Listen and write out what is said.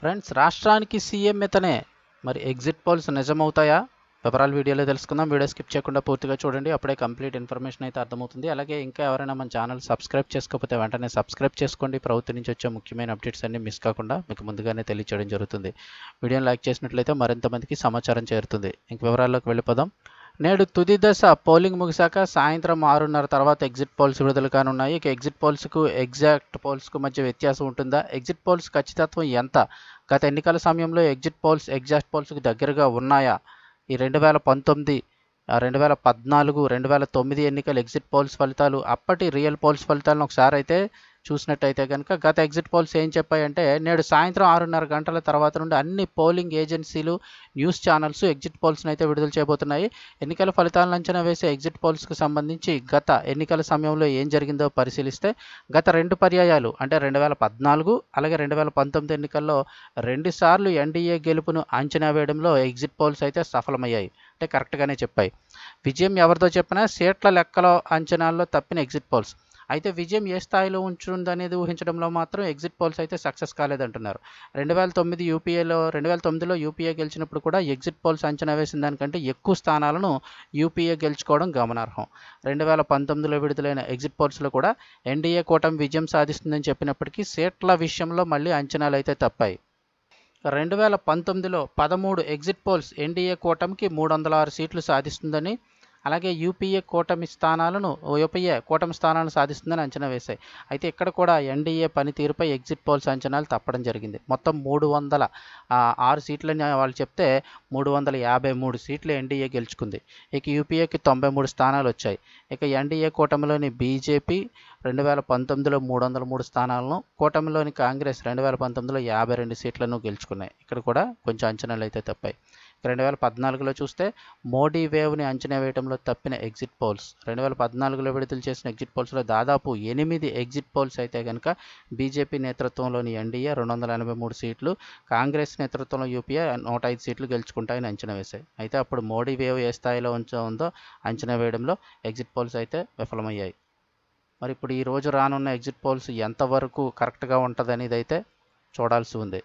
Friends రాష్ట్రానికి CM ఇతనే మరి ఎగ్జిట్ పోల్స్ నిజమవుతాయా? వివరాలు వీడియోలో తెలుసుకుందాం. వీడియో స్కిప్ చేయకుండా పూర్తిగా చూడండి. అప్పుడే కంప్లీట్ ఇన్ఫర్మేషన్ అయితే అర్థమవుతుంది. అలాగే ఇంకా ఎవరైనా మన ఛానల్ సబ్స్క్రైబ్ చేసుకోకపోతే వెంటనే సబ్స్క్రైబ్ చేసుకోండి. ప్రభుత్వం నుంచి వచ్చే ముఖ్యమైన అప్డేట్స్ అన్ని మిస్ కాకుండా మీకు ముందుగానే తెలియచేయడం జరుగుతుంది. వీడియోని లైక్ చేసినట్లయితే మరింత మందికి సమాచారం చేరుతుంది. ఇంక వివరాల్లోకి వెళ్ళిపోదాం. నేడు తుది దశ పోలింగ్ ముగిశాక సాయంత్రం ఆరున్నర తర్వాత ఎగ్జిట్ పోల్స్ విడుదల కానున్నాయి. ఇక ఎగ్జిట్ పోల్స్కు ఎగ్జాక్ట్ పోల్స్కు మధ్య వ్యత్యాసం ఉంటుందా? ఎగ్జిట్ పోల్స్ ఖచ్చితత్వం ఎంత? గత ఎన్నికల సమయంలో ఎగ్జిట్ పోల్స్ ఎగ్జాక్ట్ పోల్స్కి దగ్గరగా ఉన్నాయా? ఈ రెండు వేల పంతొమ్మిది రెండు వేల పద్నాలుగు రెండు వేల తొమ్మిది ఎన్నికల ఎగ్జిట్ పోల్స్ ఫలితాలు అప్పటి రియల్ పోల్స్ ఫలితాలను ఒకసారి అయితే చూసినట్టయితే కనుక గత ఎగ్జిట్ పోల్స్ ఏం చెప్పాయంటే నేడు సాయంత్రం ఆరున్నర గంటల తర్వాత నుండి అన్ని పోలింగ్ ఏజెన్సీలు న్యూస్ ఛానల్స్ ఎగ్జిట్ పోల్స్ని అయితే విడుదల చేయబోతున్నాయి. ఎన్నికల ఫలితాలను అంచనా వేసే ఎగ్జిట్ పోల్స్కు సంబంధించి గత ఎన్నికల సమయంలో ఏం జరిగిందో పరిశీలిస్తే గత రెండు పర్యాయాలు అంటే రెండు వేల పద్నాలుగు అలాగే రెండు వేల పంతొమ్మిది ఎన్నికల్లో రెండుసార్లు ఎన్డీఏ గెలుపును అంచనా వేయడంలో ఎగ్జిట్ పోల్స్ అయితే సఫలమయ్యాయి అంటే కరెక్ట్గానే చెప్పాయి. విజయం ఎవరితో చెప్పినా సీట్ల లెక్కలో అంచనాల్లో తప్పిన ఎగ్జిట్ పోల్స్. అయితే విజయం ఏ స్థాయిలో ఉంచుందనేది ఊహించడంలో మాత్రం ఎగ్జిట్ పోల్స్ అయితే సక్సెస్ కాలేదంటున్నారు. రెండు వేల తొమ్మిది యూపీఏలో రెండు వేల తొమ్మిదిలో యూపీఏ గెలిచినప్పుడు కూడా ఎగ్జిట్ పోల్స్ అంచనా వేసిన దానికంటే ఎక్కువ స్థానాలను యూపీఏ గెలుచుకోవడం గమనార్హం. రెండు వేల పంతొమ్మిదిలో విడుదలైన ఎగ్జిట్ పోల్స్లో కూడా ఎన్డీఏ కూటమి విజయం సాధిస్తుందని చెప్పినప్పటికీ సీట్ల విషయంలో మళ్ళీ అంచనాలు అయితే తప్పాయి. రెండు వేల పంతొమ్మిదిలో పదమూడు ఎగ్జిట్ పోల్స్ ఎన్డీఏ కూటమికి మూడు వందల ఆరు సీట్లు సాధిస్తుందని అలాగే యూపీఏ కూటమి స్థానాలను యూపీఏ కూటమి స్థానాలను సాధిస్తుందని అంచనా వేశాయి. అయితే ఇక్కడ కూడా ఎన్డీఏ పనితీరుపై ఎగ్జిట్ పోల్స్ అంచనాలు తప్పడం జరిగింది. మొత్తం మూడు వందల ఆరు సీట్లని వాళ్ళు చెప్తే మూడు వందల యాభై మూడు సీట్లు ఎన్డీఏ గెలుచుకుంది. ఇక యూపీఏకి తొంభై మూడు స్థానాలు వచ్చాయి. ఇక ఎన్డీఏ కూటమిలోని బీజేపీ రెండు వేల పంతొమ్మిదిలో మూడు వందల మూడు స్థానాలను కూటమిలోని కాంగ్రెస్ రెండు వేల పంతొమ్మిదిలో యాభై రెండు సీట్లను గెలుచుకున్నాయి. ఇక్కడ కూడా కొంచెం అంచనాలు అయితే తప్పాయి. రెండు వేల పద్నాలుగులో చూస్తే మోడీ వేవ్ని అంచనా వేయడంలో తప్పిన ఎగ్జిట్ పోల్స్ రెండు వేల పద్నాలుగులో విడుదల చేసిన ఎగ్జిట్ పోల్స్లో దాదాపు ఎనిమిది ఎగ్జిట్ పోల్స్ అయితే కనుక బీజేపీ నేతృత్వంలోని ఎన్డీఏ రెండు వందల ఎనభై మూడు సీట్లు కాంగ్రెస్ నేతృత్వంలో యూపీఏ నూట ఐదు సీట్లు గెలుచుకుంటాయని అంచనా వేశాయి. అయితే అప్పుడు మోడీ వేవ్ ఏ స్థాయిలో ఉందో అంచనా వేయడంలో ఎగ్జిట్ పోల్స్ అయితే విఫలమయ్యాయి. మరి ఇప్పుడు ఈ రోజు రానున్న ఎగ్జిట్ పోల్స్ ఎంతవరకు కరెక్ట్గా ఉంటుందనేది అయితే చూడాల్సి ఉంది.